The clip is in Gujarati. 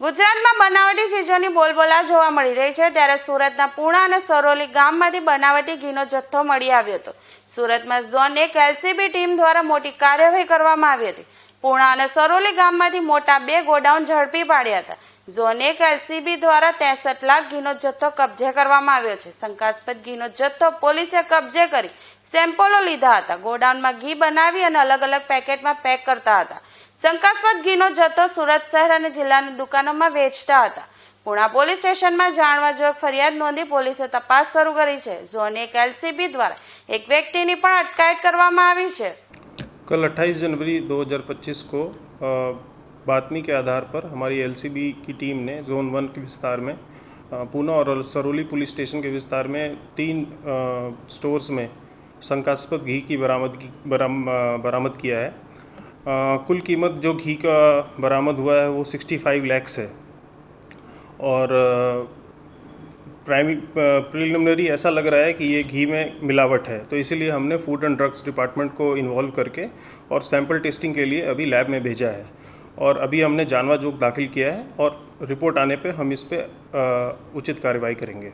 ગુજરાતમાં બનાવટી ચીજોની બોલબોલા જોવા મળી રહી છે. ત્યારે સુરતના પૂણા અને સરોલી ગામમાંથી બનાવટી ઘીનો જથ્થો મળી આવ્યો હતો. સુરતમાં ઝોન એક એલસીબી ટીમ દ્વારા મોટી કાર્યવાહી કરવામાં આવી હતી. પૂણા અને સરોલી ગામમાંથી મોટા બે ગોડાઉન ઝડપી પાડ્યા હતા. ઝોન એક એલસીબી દ્વારા ત્રેસઠ લાખ ઘીનો જથ્થો કબજે કરવામાં આવ્યો છે. શંકાસ્પદ ઘીનો જથ્થો પોલીસે કબજે કરી સેમ્પલો લીધા હતા ગોડાઉનમાં ઘી બનાવી અને અલગ અલગ પેકેટમાં પેક કરતા હતા શંકાસ્પદ ઘીનો જથ્થો સુરત શહેર અને જિલ્લાની દુકાનોમાં વેચતા હતા પુણા પોલીસ સ્ટેશનમાં જાણવા જોગ ફરિયાદ નોંધી પોલીસે તપાસ શરૂ કરી છે ઝોન એક એલસીબી દ્વારા એક વ્યક્તિની પણ અટકાયત કરવામાં આવી છે कल 28 जनवरी 2025 को अ, बातमी के आधार पर हमारी एलसीबी की टीम ने जोन वन के विस्तार में अ, पूना और सरोली पुलिस स्टेशन के विस्तार में तीन अ, स्टोर्स में शंकास्पद घी की बरामदगी बराम अ, बरामद किया है। अ, कुल कीमत जो घी का बरामद हुआ है वो 65 लैक्स है। और प्राइमरी प्रिलिमिनरी ऐसा लग रहा है कि ये घी में मिलावट है। तो इसीलिए हमने फ़ूड एंड ड्रग्स डिपार्टमेंट को इन्वॉल्व करके और सैंपल टेस्टिंग के लिए अभी लैब में भेजा है। और अभी हमने जानवा जोग दाखिल किया है और रिपोर्ट आने पे हम इस पे अ, उचित कार्रवाई करेंगे।